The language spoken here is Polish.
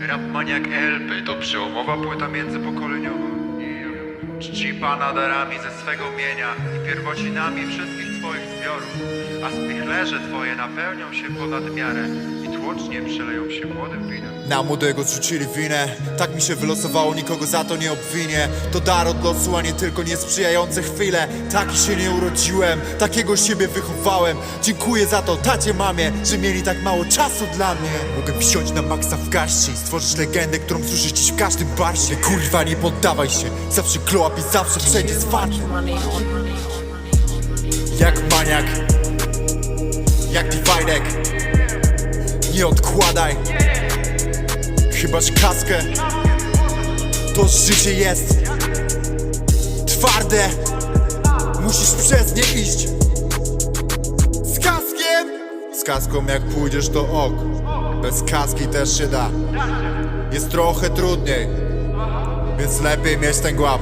Rap Maniak LP to przełomowa płyta międzypokoleniowa. Czci Pana darami ze swego mienia i pierwocinami wszystkich Twoich zbiorów, a spichlerze Twoje napełnią się ponad miarę i tłocznie przeleją się młodym winem. Na młodego zrzucili winę Tak mi się wylosowało, nikogo za to nie obwinię To dar od losu, a nie tylko niesprzyjające chwile. Taki się nie urodziłem, takiego siebie wychowałem. Dziękuję za to tacie, mamie, że mieli tak mało czasu dla mnie. Mogę wsiąść na maksa w garści Stworzyć legendę, którą słyszysz dziś w każdym barsie Kurwa, nie poddawaj się, zawsze glow i zawsze wszędzie zwarty Jak maniak. Jak dividek Nie odkładaj. Chyba że kaskę. To życie jest Twarde. Musisz przez nie iść. Z kaskiem. Z kaską jak pójdziesz to ok. Bez kaski też się da. Jest trochę trudniej Więc lepiej mieć ten głap